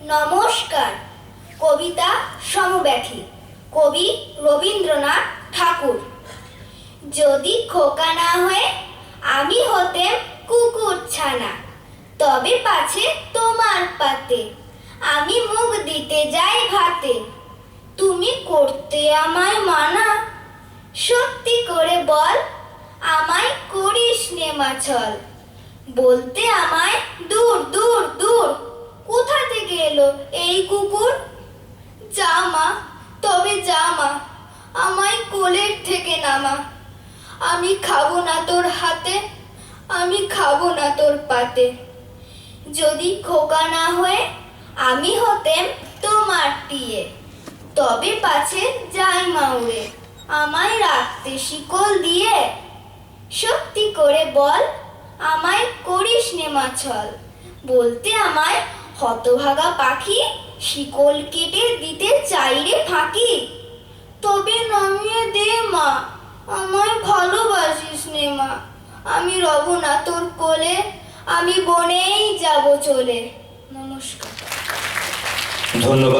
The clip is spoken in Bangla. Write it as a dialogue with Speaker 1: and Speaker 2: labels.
Speaker 1: নমস্কার। কবিতা সমব্যথী। কবি রবীন্দ্রনাথ ঠাকুর। যদি খোকা না হয়ে, আমি হতেম কুকুর ছানা। তবে পাছে তোমার পাতে। আমি মুখ দিতে যাই ভাতে। তুমি করতে আমায় মানা। সত্যি করে বল, আমায় করিস নে মাছল। বলতে আমায় দূর এলো এই কুকুর? যা, মা, তবে যা, মা, আমায় কোলের থেকে নামা। আমি খাব না তোর হাতে, আমি খাব না তোর পাতে। যদি খোকা না হয়ে, আমি হতেম তোমার টিয়ে তবে পাছে যাই মাউরে আমায় রাখতে শিকল দিয়ে। সত্যি করে বল, আমায় করিস নে মাছল বলতে আমায় হতভাগা পাখি শিকল কেটে দিতে চাইলে ফাঁকি তবে নামিয়ে দে, মা, আমায় ভালোবাসিস নে, মা। আমি রব না তোর কোলে, আমি বনেই যাব চলে। নমস্কার।
Speaker 2: ধন্যবাদ।